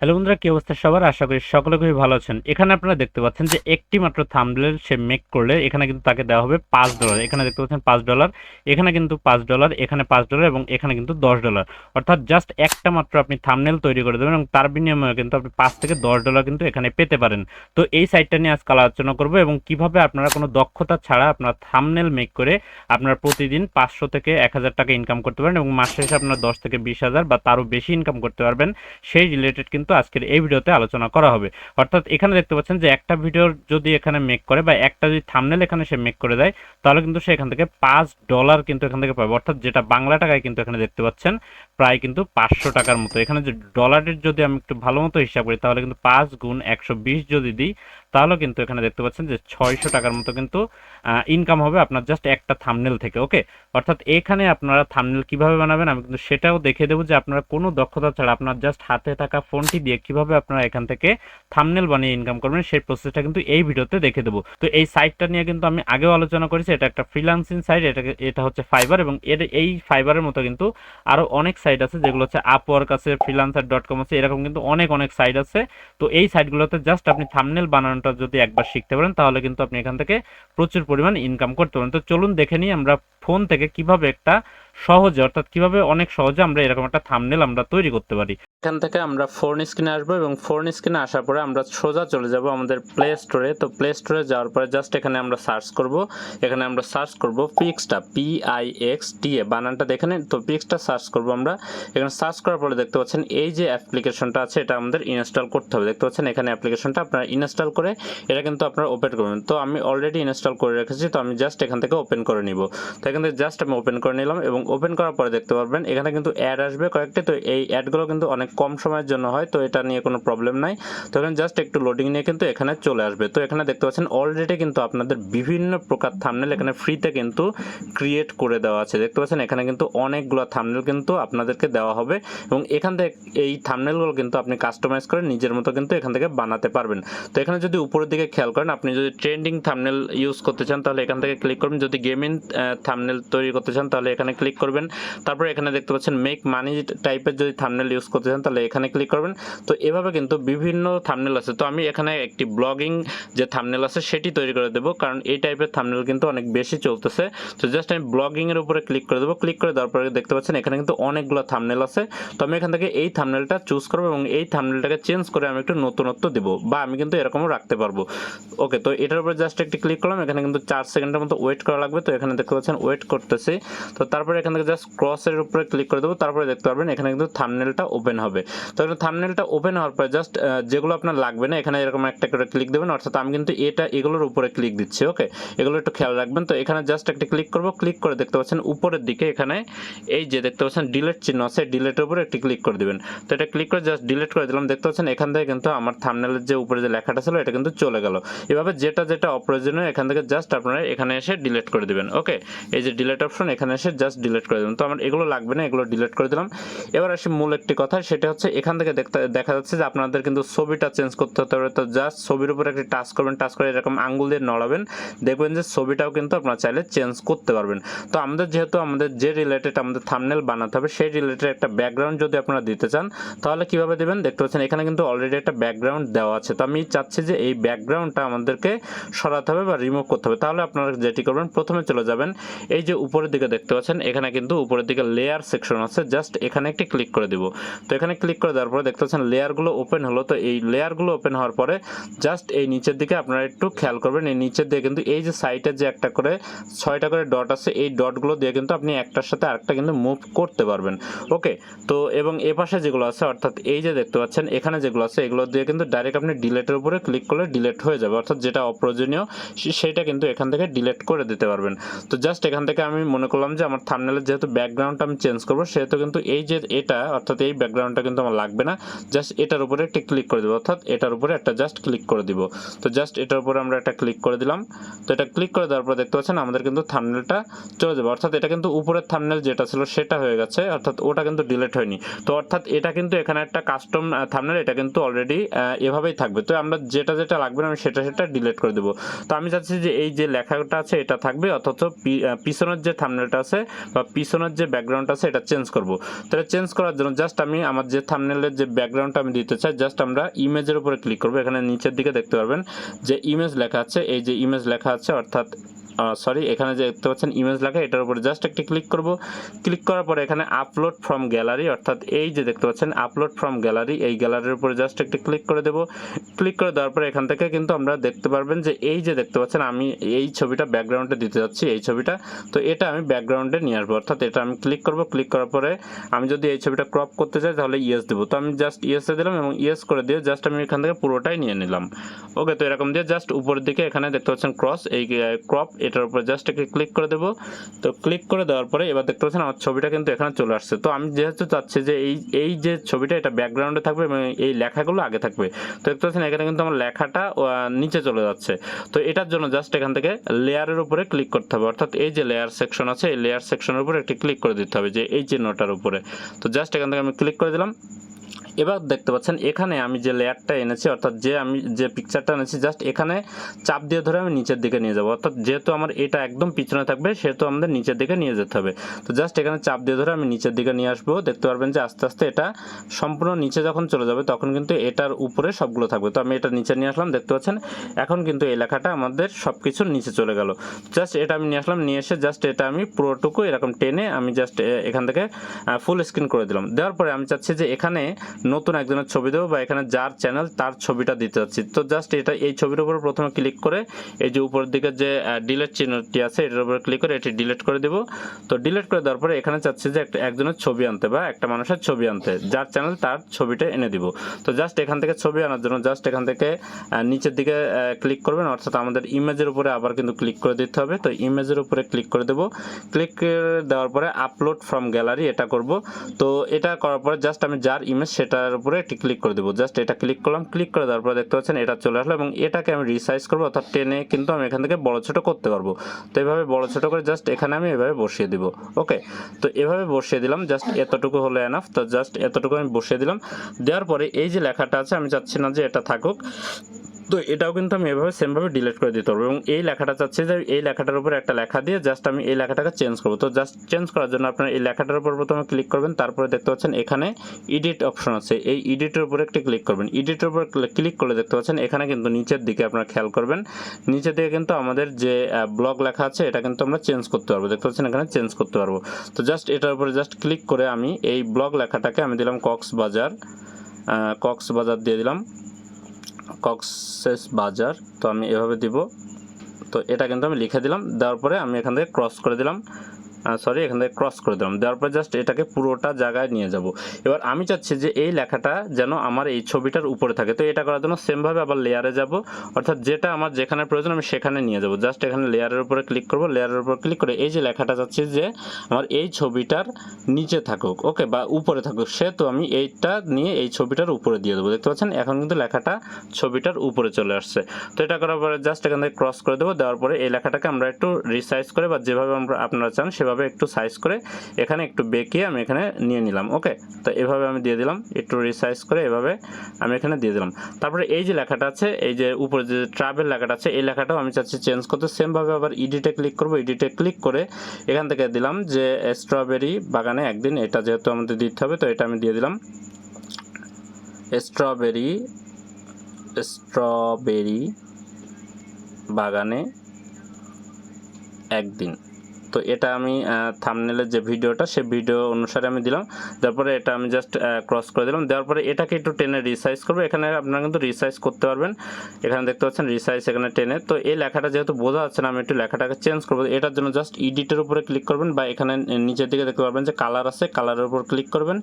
Hello বন্ধুরা, কি অবস্থা সবার? আশা করি সকলে খুবই ভালো আছেন। এখানে আপনারা দেখতে পাচ্ছেন যে একটি মাত্র থাম্বনেল সে মেক করলে এখানে কিন্তু তাকে দেওয়া হবে পাঁচ ডলার। এখানে দেখতে পাচ্ছেন পাঁচ ডলার, এখানে কিন্তু পাঁচ ডলার, এখানে পাঁচ ডলার এবং এখানে কিন্তু দশ ডলার। অর্থাৎ জাস্ট একটা মাত্র আপনি থাম্বনেল তৈরি করে দেবেন এবং তার বিনিময়ে কিন্তু আপনি পাঁচ থেকে দশ ডলার কিন্তু এখানে পেতে পারেন। তো এই সাইটটা নিয়ে আজকাল আলোচনা করব এবং কীভাবে আপনারা কোনো দক্ষতা ছাড়া আপনার থাম্বনেল মেক করে আপনারা প্রতিদিন পাঁচশো থেকে এক হাজার টাকা ইনকাম করতে পারেন এবং মাস শেষে আপনার দশ থেকে বিশ হাজার বা তারও বেশি ইনকাম করতে পারবেন। সেই রিলেটেড কিন্তু আজকের এই ভিডিওতে আলোচনা করা হবে। অর্থাৎ এখানে দেখতে পাচ্ছেন যে একটা ভিডিওর যদি এখানে মেক করে বা একটা যদি থামনেল এখানে সে মেক করে দেয়, তাহলে কিন্তু সে এখান থেকে পাঁচ ডলার কিন্তু এখান থেকে পাবে। অর্থাৎ যেটা বাংলা টাকায় কিন্তু এখানে দেখতে পাচ্ছেন, প্রায় কিন্তু পাঁচশো টাকার মতো। এখানে যে ডলারের যদি আমি একটু ভালো মতো হিসাব করি, তাহলে কিন্তু পাঁচ গুণ একশো বিশ যদি দিই তাহলে কিন্তু এখানে দেখতে পাচ্ছেন যে ছয়শো টাকার মতো কিন্তু ইনকাম হবে আপনার জাস্ট একটা থামনেল থেকে ওকে অর্থাৎ এখানে আপনারা থামনেল কীভাবে বানাবেন আমি কিন্তু সেটাও দেখে দেবো যে আপনারা কোনো দক্ষতা ছাড়া আপনার জাস্ট হাতে থাকা ফোনটি দিয়ে কীভাবে আপনারা এখান থেকে থামনেল বানিয়ে ইনকাম করবেন, সেই প্রসেসটা কিন্তু এই ভিডিওতে দেখে দেবো। তো এই সাইটটা নিয়ে কিন্তু আমি আগেও আলোচনা করেছি, এটা একটা ফ্রিলান্সিং সাইট এটা এটা হচ্ছে ফাইবার এবং এর, এই ফাইবারের মতো কিন্তু আরও অনেক সাইট আছে যেগুলো হচ্ছে আপওয়ার্ক আছে ফ্রিলান্সার ডট কম আছে, এরকম কিন্তু অনেক অনেক সাইট আছে। তো এই সাইটগুলোতে জাস্ট আপনি থামনেল বানানোটা যদি একবার শিখতে পারেন, তাহলে কিন্তু আপনি এখান থেকে প্রচুর পরিমাণ ইনকাম করতে পারেন। তো চলুন দেখে নিই আমরা ফোন থেকে কীভাবে একটা সহজে, অর্থাৎ কীভাবে অনেক সহজে আমরা এরকম একটা থামনেল আমরা তৈরি করতে পারি। এখান থেকে আমরা ফোন স্ক্রিনে আসব এবং ফোন স্ক্রিনে আসার পরে আমরা সোজা চলে যাব আমাদের প্লে স্টোরে তো প্লে স্টোরে যাওয়ার পরে জাস্ট এখানে আমরা সার্চ করব। এখানে আমরা সার্চ করব পিক্সটা P I X T A, বানানটা দেখে নিন তো পিক্সটা সার্চ করব আমরা। এখানে সার্চ করার পরে দেখতে পাচ্ছেন এই যে অ্যাপ্লিকেশনটা আছে, এটা আমাদের ইনস্টল করতে হবে। দেখতে পাচ্ছেন এখানে অ্যাপ্লিকেশনটা আপনারা ইনস্টল করে এটা কিন্তু আপনারা ওপেন করবেন। তো আমি অলরেডি ইনস্টল করে রেখেছি, তো আমি জাস্ট এখান থেকে ওপেন করে নিব। তো এখান থেকে জাস্ট আমি ওপেন করে নিলাম এবং ওপেন করার পরে দেখতে পারবেন, এখানে কিন্তু অ্যাড আসবে কয়েকটি। তো এই অ্যাডগুলো কিন্তু অনেক কম সময়ের জন্য হয়, তো এটা নিয়ে কোনো প্রবলেম নাই। তো এখানে জাস্ট একটু লোডিং নিয়ে কিন্তু এখানে চলে আসবে। তো এখানে দেখতে পাচ্ছেন অলরেডি কিন্তু আপনাদের বিভিন্ন প্রকার থামনেল এখানে ফ্রিতে কিন্তু ক্রিয়েট করে দেওয়া আছে। দেখতে পাচ্ছেন, এখানে কিন্তু অনেকগুলো থামনেল কিন্তু আপনাদেরকে দেওয়া হবে এবং এখান থেকে এই থামনেলগুলো কিন্তু আপনি কাস্টমাইজ করে নিজের মতো কিন্তু এখান থেকে বানাতে পারবেন। তো এখানে যদি উপরের দিকে খেয়াল করেন, আপনি যদি ট্রেন্ডিং থামনেল ইউজ করতে চান, তাহলে এখান থেকে ক্লিক করবেন। যদি গেমিং থামনেল তৈরি করতে চান, তাহলে এখানে ক্লিক করবেন। তারপরে এখানে দেখতে পাচ্ছেন মেক মানি টাইপের যদি থামনেল ইউজ করতে চান, তাহলে এখানে ক্লিক করবেন। তো এভাবে কিন্তু বিভিন্ন থামনেল আছে। তো আমি এখানে একটি ব্লগিং যে থামনেল আছে, সেটি তৈরি করে দেবো। কারণ এই টাইপের থামনেল কিন্তু অনেক বেশি চলতেছে। তো জাস্ট আমি ব্লগিংয়ের উপরে ক্লিক করে দেবো। ক্লিক করে দেওয়ার পরে দেখতে পাচ্ছেন এখানে কিন্তু অনেকগুলো থামনেল আছে। তো আমি এখান থেকে এই থামনেলটা চুজ করব এবং এই থামনেলটাকে চেঞ্জ করে আমি একটু নতুনত্ব দিব বা আমি কিন্তু এরকমও রাখতে পারব। ওকে তো এটার উপরে জাস্ট একটি ক্লিক করলাম। এখানে কিন্তু চার সেকেন্ডের মতো ওয়েট করা লাগবে। তো এখানে দেখতে পাচ্ছেন ওয়েট করতেছি। তো তারপরে এখান থেকে জাস্ট ক্রসের উপরে ক্লিক করে দেবো, তারপরে দেখতে পারবেন এখানে কিন্তু থামনেলটা ওপেন হবে। তো থামনেলটা ওপেন হওয়ার পরে জাস্ট যেগুলো আপনার লাগবে না, এখানে এরকম একটা করে ক্লিক দেবেন, অর্থাৎ আমি কিন্তু এটা, এগুলোর উপরে ক্লিক দিচ্ছি ওকে এগুলো একটু খেয়াল রাখবেন। তো এখানে জাস্ট একটা ক্লিক করব ক্লিক করে দেখতে পাচ্ছেন উপরের দিকে এখানে এই যে দেখতে পাচ্ছেন ডিলেট চিহ্ন আছে ডিলেটের উপরে একটি ক্লিক করে দিবেন। তো এটা ক্লিক করে জাস্ট ডিলিট করে দিলাম, দেখতে পাচ্ছেন এখান থেকে কিন্তু আমার থামনেলের যে উপরে যে লেখাটা ছিল, এটা কিন্তু চলে গেল। এভাবে যেটা যেটা অপ্রয়োজনীয়, এখান থেকে জাস্ট আপনারা এখানে এসে ডিলিট করে দিবেন ওকে এই যে ডিলিট অপশন এখানে এসে জাস্ট ডিলিট করে দেবেন তো আমার এগুলো লাগবে না, এগুলো ডিলিট করে দিলাম। এবার আসি মূল একটি কথা, সেটা হচ্ছে এখান থেকে দেখতে, দেখা যাচ্ছে যে আপনাদের কিন্তু ছবিটা চেঞ্জ করতে হতে পারে। তো জাস্ট ছবির উপরে একটি টাচ করবেন টাচ করে এরকম আঙ্গুল দিয়ে নড়াবেন। দেখবেন যে ছবিটাও কিন্তু আপনারা চাইলে চেঞ্জ করতে পারবেন। তো আমাদের যেহেতু আমাদের যে রিলেটেড আমাদের থামনেল বানাতে হবে, সেই রিলেটেড একটা ব্যাকগ্রাউন্ড যদি আপনারা দিতে চান, তাহলে কীভাবে দেবেন? দেখতে পাচ্ছেন এখানে কিন্তু অলরেডি একটা ব্যাকগ্রাউন্ড দেওয়া আছে। তো আমি চাচ্ছি যে এই ব্যাকগ্রাউন্ডটা আমাদেরকে সরাতে হবে বা রিমুভ করতে হবে। তাহলে আপনারা যেটি করবেন, প্রথমে চলে যাবেন। এই যে উপরের দিকে দেখতে পাচ্ছেন, এখানে কিন্তু উপরের দিকে লেয়ার সেকশন আছে জাস্ট এখানে একটি ক্লিক করে দিব। তো এখানে ক্লিক করে দেওয়ার পরে দেখতে পাচ্ছেন লেয়ারগুলো ওপেন হলো, তো এই লেয়ারগুলো ওপেন হওয়ার পরে জাস্ট এই নিচের দিকে আপনারা একটু খেয়াল করবেন, এই নিচের দিকে কিন্তু এই যে সাইটে যে একটা করে, ছয়টা করে ডট আছে, এই ডটগুলো দিয়ে কিন্তু আপনি একটার সাথে আরেকটা কিন্তু মুভ করতে পারবেন। ওকে তো এবং এ পাশে যেগুলো আছে, অর্থাৎ এই যে দেখতে পাচ্ছেন, এখানে যেগুলো আছে, এগুলো দিয়ে কিন্তু ডাইরেক্ট আপনি ডিলেটের উপরে ক্লিক করলে ডিলেট হয়ে যাবে, অর্থাৎ যেটা অপ্রয়োজনীয় সেটা কিন্তু এখান থেকে ডিলেট করে দিতে পারবেন। তো জাস্ট এখান থেকে আমি মনে করলাম যে আমার থামনেলের যেহেতু ব্যাকগ্রাউন্ডটা আমি চেঞ্জ করব, সেহেতু কিন্তু এই যে এটা, অর্থাৎ এই ব্যাকগ্রাউন্ডটা কিন্তু আমার লাগবে না। জাস্ট এটার উপরে একটি ক্লিক করে দেবো, অর্থাৎ এটার উপরে একটা জাস্ট ক্লিক করে দিব। তো জাস্ট এটার উপরে আমরা একটা ক্লিক করে দিলাম। তো এটা ক্লিক করে দেওয়ার পর দেখতে পাচ্ছেন আমাদের কিন্তু থামনেলটা চলে যাবে। অর্থাৎ এটা কিন্তু উপরের থামনেল যেটা ছিল সেটা হয়ে গেছে, অর্থাৎ ওটা কিন্তু ডিলেট হয়নি। তো অর্থাৎ এটা কিন্তু এখানে একটা কাস্টম থামনেল এটা কিন্তু অলরেডি এভাবেই থাকবে। তো আমরা যেটা যেটা লাগবে না, আমি সেটা সেটা ডিলিট করে দেবো। তো আমি চাচ্ছি যে এই যে লেখাটা আছে, এটা থাকবে। অথচ পিছনের যে থামনেলটা আছে বা পিছনের যে ব্যাকগ্রাউন্ড আছে, এটা চেঞ্জ করব। তাহলে চেঞ্জ করার জন্য জাস্ট আমি আমার যে থামনেলের যে ব্যাকগ্রাউন্ডটা আমি দিতে চাই জাস্ট আমরা ইমেজের উপরে ক্লিক করব। এখানে নিচের দিকে দেখতে পারবেন যে ইমেজ লেখা আছে। এই যে ইমেজ লেখা আছে, অর্থাৎ সরি এখানে যে দেখতে পাচ্ছেন ইমেজ লেখা, এটার উপরে জাস্ট একটি ক্লিক করব। ক্লিক করার পরে এখানে আপলোড ফ্রম গ্যালারি অর্থাৎ এই যে দেখতে পাচ্ছেন আপলোড ফ্রম গ্যালারি এই গ্যালারির উপরে জাস্ট একটি ক্লিক করে দেব। ক্লিক করে দেওয়ার পরে এখান থেকে কিন্তু আমরা দেখতে পারবেন যে এই যে দেখতে পাচ্ছেন আমি এই ছবিটা ব্যাকগ্রাউন্ডে দিতে যাচ্ছি, এই ছবিটা। তো এটা আমি ব্যাকগ্রাউন্ডে নিয়ে আসব, অর্থাৎ এটা আমি ক্লিক করব। ক্লিক করার পরে আমি যদি এই ছবিটা ক্রপ করতে চাই তাহলে ইয়েস দেবো। তো আমি জাস্ট ইয়েসে দিলাম এবং ইয়েস করে দিয়ে জাস্ট আমি এখান থেকে পুরোটাই নিয়ে নিলাম। ওকে তো এরকম দিয়ে জাস্ট উপরের দিকে এখানে দেখতে পাচ্ছেন ক্রস এই ক্রপ এটার উপরে জাস্ট একে ক্লিক করে দেবো। তো ক্লিক করে দেওয়ার পরে এবার দেখতে পাচ্ছেন আমার ছবিটা কিন্তু এখানে চলে আসছে। তো আমি যেহেতু চাচ্ছি যে এই এই যে ছবিটা এটা ব্যাকগ্রাউন্ডে থাকবে এবং এই লেখাগুলো আগে থাকবে। তো দেখতে পাচ্ছেন এখানে কিন্তু আমার লেখাটা নিচে চলে যাচ্ছে। তো এটার জন্য জাস্ট এখান থেকে লেয়ারের উপরে ক্লিক করতে হবে। অর্থাৎ এই যে লেয়ার সেকশন আছে, এই লেয়ার সেকশনের উপরে একটি ক্লিক করে দিতে হবে যে এই চিহ্নটার উপরে। তো জাস্ট এখান থেকে আমি ক্লিক করে দিলাম। এবার দেখতে পাচ্ছেন, এখানে আমি যে লেয়ারটা এনেছি, অর্থাৎ যে আমি যে পিকচারটা এনেছি জাস্ট এখানে চাপ দিয়ে ধরে আমি নিচের দিকে নিয়ে যাব। অর্থাৎ যেহেতু আমার এটা একদম পিছনে থাকবে, সেহেতু আমাদের নিচের দিকে নিয়ে যেতে হবে। তো জাস্ট এখানে চাপ দিয়ে ধরে আমি নিচের দিকে নিয়ে আসব। দেখতে পারবেন যে আস্তে আস্তে এটা সম্পূর্ণ নিচে যখন চলে যাবে, তখন কিন্তু এটার উপরে সবগুলো থাকবে। তো আমি এটা নিচে নিয়ে আসলাম, দেখতে পাচ্ছেন, এখন কিন্তু এই লেখাটা আমাদের সব কিছুর নিচে চলে গেল। জাস্ট এটা আমি নিয়ে আসলাম, নিয়ে এসে জাস্ট এটা আমি পুরোটুকু এরকম টেনে আমি জাস্ট এখান থেকে ফুল স্ক্রিন করে দিলাম। দেওয়ার পরে আমি চাচ্ছি যে এখানে নতুন একজনের ছবি দেবো বা এখানে যার চ্যানেল তার ছবিটা দিতে যাচ্ছি। তো জাস্ট এটা, এই ছবির উপর প্রথমে ক্লিক করে এই যে উপরের দিকে যে ডিলেট চিহ্নটি আছে, এটার উপরে ক্লিক করে এটি ডিলিট করে দেবো। তো ডিলিট করে দেওয়ার পরে এখানে চাচ্ছি যে একটা একজনের ছবি আনতে বা একটা মানুষের ছবি আনতে, যার চ্যানেল তার ছবিটা এনে দিব। তো জাস্ট এখান থেকে ছবি আনার জন্য জাস্ট এখান থেকে নিচের দিকে ক্লিক করবেন, অর্থাৎ আমাদের ইমেজের উপরে আবার কিন্তু ক্লিক করে দিতে হবে। তো ইমেজের উপরে ক্লিক করে দেবো। ক্লিক দেওয়ার পরে আপলোড ফ্রম গ্যালারি এটা করব। তো এটা করার পরে জাস্ট আমি যার ইমেজ সেটার উপরে একটি ক্লিক করে দেবো। জাস্ট এটা ক্লিক করলাম ক্লিক করে দেওয়ার পরে দেখতে পাচ্ছেন এটা চলে আসলো এবং এটাকে আমি রিসাইজ করব, অর্থাৎ টেনে কিন্তু আমি এখান থেকে বড় ছোটো করতে পারব। তো এভাবে বড় ছোট করে জাস্ট এখানে আমি এভাবে বসিয়ে দিব। ওকে তো এভাবে বসিয়ে দিলাম জাস্ট এতটুকু হলো এনাফ তো জাস্ট এতটুকু আমি বসিয়ে দিলাম। দেওয়ার পরে এই যে লেখাটা আছে, আমি চাচ্ছি না যে এটা থাকুক। তো এটাও কিন্তু আমি এভাবে সেমভাবে ডিলিট করে দিতে পারব এবং এই লেখাটা চাচ্ছি যে এই লেখাটার উপরে একটা লেখা দিয়ে জাস্ট আমি এই লেখাটাকে চেঞ্জ করব। তো জাস্ট চেঞ্জ করার জন্য আপনার এই লেখাটার উপর প্রথমে ক্লিক করবেন, তারপরে দেখতে পাচ্ছেন এখানে এডিট অপশন আছে। এই এডিটের উপরে একটি ক্লিক করবেন। এডিটের উপর ক্লিক করলে দেখতে পাচ্ছেন, এখানে কিন্তু নিচের দিকে আপনারা খেয়াল করবেন। নিচের দিকে কিন্তু আমাদের যে ব্লগ লেখা আছে, এটা কিন্তু আমরা চেঞ্জ করতে পারব। দেখতে পাচ্ছেন, এখানে চেঞ্জ করতে পারব। তো জাস্ট এটার উপরে জাস্ট ক্লিক করে আমি এই ব্লগ লেখাটাকে আমি দিলাম কক্সবাজার কক্সবাজার দিয়ে দিলাম। কক্সেস বাজার, তো আমি এভাবে দিব। তো এটা কিন্তু আমি লিখে দিলাম। দেওয়ার পরে আমি এখান থেকে ক্রস করে দিলাম। সরি এখান থেকে ক্রস করে দিলাম। দেওয়ার পরে জাস্ট এটাকে পুরোটা জায়গায় নিয়ে যাব। এবার আমি চাচ্ছি যে এই লেখাটা যেন আমার এই ছবিটার উপরে থাকে। তো এটা করার জন্য সেমভাবে আবার লেয়ারে যাব। অর্থাৎ যেটা আমার যেখানে প্রয়োজন আমি সেখানে নিয়ে যাব। জাস্ট এখানে লেয়ারের উপরে ক্লিক করব। লেয়ারের উপর ক্লিক করে এই যে লেখাটা চাচ্ছি যে আমার এই ছবিটার নিচে থাকুক ওকে বা উপরে থাকুক, সেহেতু আমি এইটা নিয়ে এই ছবিটার উপরে দিয়ে দেবো। দেখতে পাচ্ছেন? এখন কিন্তু লেখাটা ছবিটার উপরে চলে আসছে। তো এটা করার পরে জাস্ট এখান থেকে ক্রস করে দেবো। দেওয়ার পরে এই লেখাটাকে আমরা একটু রিসাইজ করে বা যেভাবে আমরা আপনারা চান সেভাবে একটু সাইজ করে এখানে একটু বেঁকিয়ে আমি এখানে নিয়ে নিলাম ওকে তো এভাবে আমি দিয়ে দিলাম, একটু রিসাইজ করে এভাবে আমি এখানে দিয়ে দিলাম। তারপরে এই যে লেখাটা আছে, এই যে উপরে যে ট্রাভেল লেখাটা আছে, এই লেখাটাও আমি চাচ্ছি চেঞ্জ করতে। সেমভাবে আবার ইডিটে ক্লিক করব ইডিটে ক্লিক করে এখান থেকে দিলাম যে স্ট্রবেরি বাগানে একদিন এটা যেহেতু আমাদের দিতে হবে, তো এটা আমি দিয়ে দিলাম। স্ট্রবেরি স্ট্রবেরি বাগানে একদিন। তো এটা আমি থামনেলের যে ভিডিওটা, সে ভিডিও অনুসারে আমি দিলাম। তারপরে এটা আমি জাস্ট ক্রস করে দিলাম। দেওয়ার পরে এটাকে একটু টেনে রিসাইজ করব। এখানে আপনারা কিন্তু রিসাইজ করতে পারবেন। এখানে দেখতে পাচ্ছেন রিসাইজ এখানে টেনে। তো এই লেখাটা যেহেতু বোঝা যাচ্ছে না, আমি একটু লেখাটাকে চেঞ্জ করব। এটার জন্য জাস্ট ইডিটের উপরে ক্লিক করবেন বা এখানে নিচের দিকে দেখতে পারবেন যে কালার আছে কালারের উপর ক্লিক করবেন।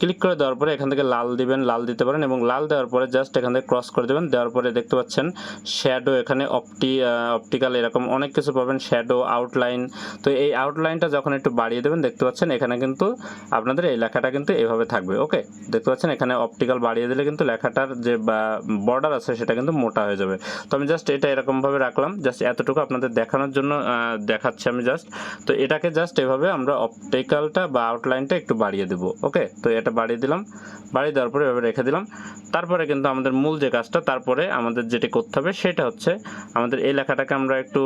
ক্লিক করে দেওয়ার পরে এখান থেকে লাল দিবেন, লাল দিতে পারেন এবং লাল দেওয়ার পরে জাস্ট এখান থেকে ক্রস করে দেবেন। দেওয়ার পরে দেখতে পাচ্ছেন শ্যাডো এখানে অপটি অপটিক্যাল এরকম অনেক কিছু পাবেন। শ্যাডো আউটলাইন তো এই আউটলাইনটা যখন একটু বাড়িয়ে দেবেন, দেখতে পাচ্ছেন এখানে কিন্তু আপনাদের এই লেখাটা কিন্তু এভাবে থাকবে ওকে দেখতে পাচ্ছেন এখানে অপটিক্যাল বাড়িয়ে দিলে কিন্তু লেখাটার যে বর্ডার আছে সেটা কিন্তু মোটা হয়ে যাবে। তো আমি জাস্ট এটা এরকমভাবে রাখলাম জাস্ট এতটুকু আপনাদের দেখানোর জন্য দেখাচ্ছি আমি জাস্ট তো এটাকে জাস্ট এভাবে আমরা অপটিক্যালটা বা আউটলাইনটা একটু বাড়িয়ে দেবো ওকে তো এটা বাড়িয়ে দিলাম, বাড়িয়ে দেওয়ার পরে এভাবে রেখে দিলাম। তারপরে কিন্তু আমাদের মূল যে কাজটা, তারপরে আমাদের যেটি করতে হবে সেটা হচ্ছে আমাদের এই লেখাটাকে আমরা একটু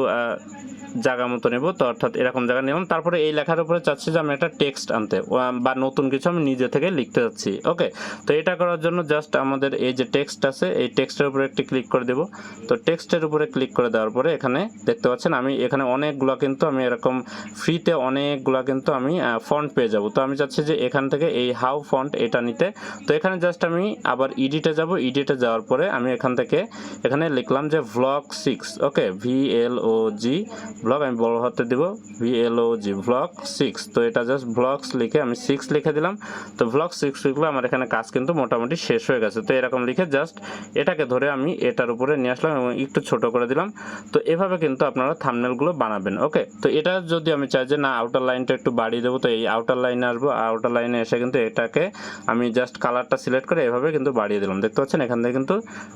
জায়গা মতো নেব। তো অর্থাৎ এরকম জায়গায় নিলাম। তারপরে এই লেখার উপরে চাচ্ছি যে আমি একটা টেক্সট আনতে বা নতুন কিছু আমি নিজে থেকে লিখতে যাচ্ছি, ওকে? তো এটা করার জন্য জাস্ট আমাদের এই যে টেক্সট আছে, এই টেক্সটের উপরে একটি ক্লিক করে দেব। তো টেক্সটের উপরে ক্লিক করে দেওয়ার পরে এখানে দেখতে পাচ্ছেন আমি এখানে অনেকগুলো কিন্তু আমি এরকম ফ্রিতে অনেকগুলো কিন্তু আমি ফন্ট পেয়ে যাব। তো আমি চাচ্ছি যে এখান থেকে এই হাউ ফন্ট এটা নিতে। তো এখানে জাস্ট আমি আবার ইডিটে যাব। ইডিটে যাওয়ার পরে আমি এখান থেকে এখানে লিখলাম যে vlog six okay? V L O G vlog আমি বড় হাতে দিব। V L O G vlog six তো এটা জাস্ট ভ্লগস লিখে আমি সিক্স লিখে দিলাম। তো ভ্লগ সিক্স লিখলে আমার এখানে কাজ কিন্তু মোটামুটি শেষ হয়ে গেছে। তো এরকম লিখে জাস্ট এটাকে ধরে আমি এটার উপরে নিয়ে আসলাম এবং একটু ছোট করে দিলাম। তো এভাবে কিন্তু আপনারা থামনেলগুলো বানাবেন ওকে তো এটা যদি আমি চাই যে না আউটার লাইনটা একটু বাড়িয়ে দেবো, তো এই আউটার লাইনে আসব। আউটার লাইনে এসে কিন্তু এটাকে আমি জাস্ট কালারটা সিলেক্ট করে এভাবে কিন্তু বাড়িয়ে দিলাম। দেখতে পাচ্ছেন? এখান থেকে কিন্তু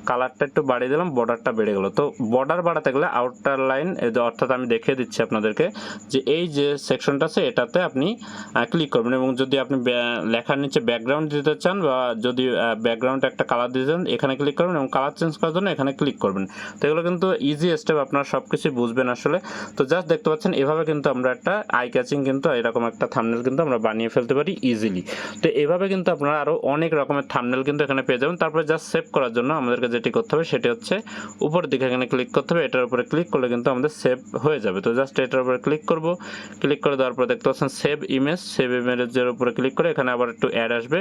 কালারটা একটু বাড়িয়ে দিলাম বর্ডারটা বেড়ে গেলো। তো বর্ডার বাড়াতে গেলে আউটার লাইন অর্থাৎ আমি দেখিয়ে দিচ্ছি আপনাদেরকে। যে এই যে সেকশনটা আছে, এটাতে আপনি ক্লিক করবেন এবং যদি আপনি লেখার নিচে ব্যাকগ্রাউন্ড দিতে চান বা যদি ব্যাকগ্রাউন্ড একটা কালার দিতে চান, এখানে ক্লিক করবেন এবং কালার চেঞ্জ করার জন্য এখানে ক্লিক করবেন। তো এগুলো কিন্তু ইজি স্টেপ আপনারা সব কিছুই বুঝবেন আসলে। তো জাস্ট দেখতে পাচ্ছেন, এভাবে কিন্তু আমরা একটা আই ক্যাচিং কিন্তু, এরকম একটা থামনেল কিন্তু আমরা বানিয়ে ফেলতে পারি ইজিলি তো এভাবে কিন্তু আপনারা আরও অনেক রকমের থামনেল কিন্তু এখানে পেয়ে যাবেন। তারপরে জাস্ট সেভ করার জন্য আমাদেরকে যেটি করতে হবে, সেটি হচ্ছে উপরের দিকে এখানে ক্লিক করতে হবে। এটার উপরে ক্লিক করলে কিন্তু আমাদের সেভ হয়ে যাবে। তো জাস্ট এটার উপরে ক্লিক করব ক্লিক করে দেওয়ার পরে দেখতে পাচ্ছেন সেভ ইমেজ সেভ ইমেজের উপরে ক্লিক করে এখানে আবার একটু অ্যাড আসবে।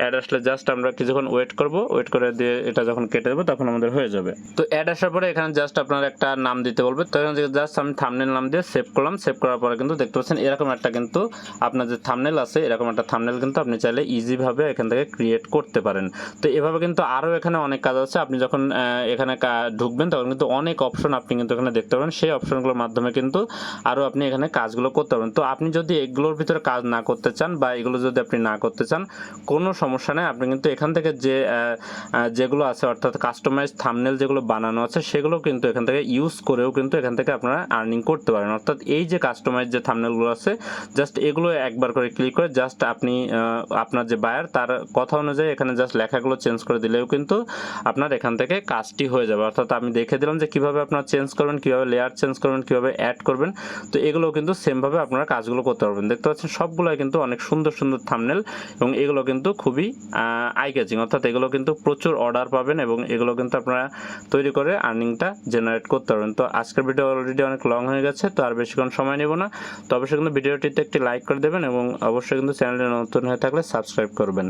অ্যাড আসলে জাস্ট আমরা কিছুক্ষণ ওয়েট করব ওয়েট করে দিয়ে এটা যখন কেটে দেবো তখন আমাদের হয়ে যাবে। তো অ্যাড আসার পরে এখানে জাস্ট আপনার একটা নাম দিতে বলবে। তো এখানে জাস্ট আমি থামনেল নাম দিয়ে সেভ করলাম সেভ করার পরে কিন্তু দেখতে পাচ্ছেন এরকম একটা কিন্তু আপনার যে থামনেল আছে, এরকম একটা থামনেল কিন্তু আপনি চাইলে ইজিভাবে এখান থেকে ক্রিয়েট করতে পারেন। তো এভাবে কিন্তু আরও এখানে অনেক কাজ আছে। আপনি যখন এখানে ঢুকবেন তখন কিন্তু অনেক অপশন আপনি কিন্তু এখানে দেখতে পাবেন সেই অপশনগুলোর মাধ্যমে কিন্তু আরও আপনি এখানে কাজগুলো করতে পারবেন। তো আপনি যদি এগুলোর ভিতরে কাজ না করতে চান বা এগুলো যদি আপনি না করতে চান, কোনো সমস্যা নেই। আপনি কিন্তু এখান থেকে যে যেগুলো আছে, অর্থাৎ কাস্টমাইজ থামনেল যেগুলো বানানো আছে, সেগুলো কিন্তু এখান থেকে ইউজ করেও কিন্তু এখান থেকে আপনারা আর্নিং করতে পারেন। অর্থাৎ এই যে কাস্টমাইজ যে থামনেলগুলো আছে জাস্ট এগুলো একবার করে ক্লিক করে জাস্ট আপনি আপনার যে বায়ার তার কথা অনুযায়ী এখানে জাস্ট লেখাগুলো চেঞ্জ করে দিলেও কিন্তু আপনার এখান থেকে কাজটি হয়ে যাবে। অর্থাৎ আমি দেখে দিলাম যে কীভাবে আপনার চেঞ্জ করবেন, কীভাবে লেয়ার চেঞ্জ করবেন, কীভাবে অ্যাড করবেন। তো এগুলো কিন্তু সেমভাবে আপনারা কাজগুলো করতে পারবেন। দেখতে পাচ্ছেন সবগুলোই কিন্তু অনেক সুন্দর সুন্দর থামনেল এবং এগুলো কিন্তু খুবই আই ক্যাচিং অর্থাৎ এগুলো কিন্তু প্রচুর অর্ডার পাবেন এবং এগুলো কিন্তু আপনারা তৈরি করে আর্নিংটা জেনারেট করতে পারবেন। তো আজকের ভিডিও অলরেডি অনেক লং হয়ে গেছে, তো আর বেশিক্ষণ সময় নেব না। তো অবশ্যই কিন্তু ভিডিওটিতে একটি লাইক করে দেবেন এবং অবশ্যই কিন্তু চ্যানেলে নতুন হয়ে থাকলে সাবস্ক্রাইব করবেন।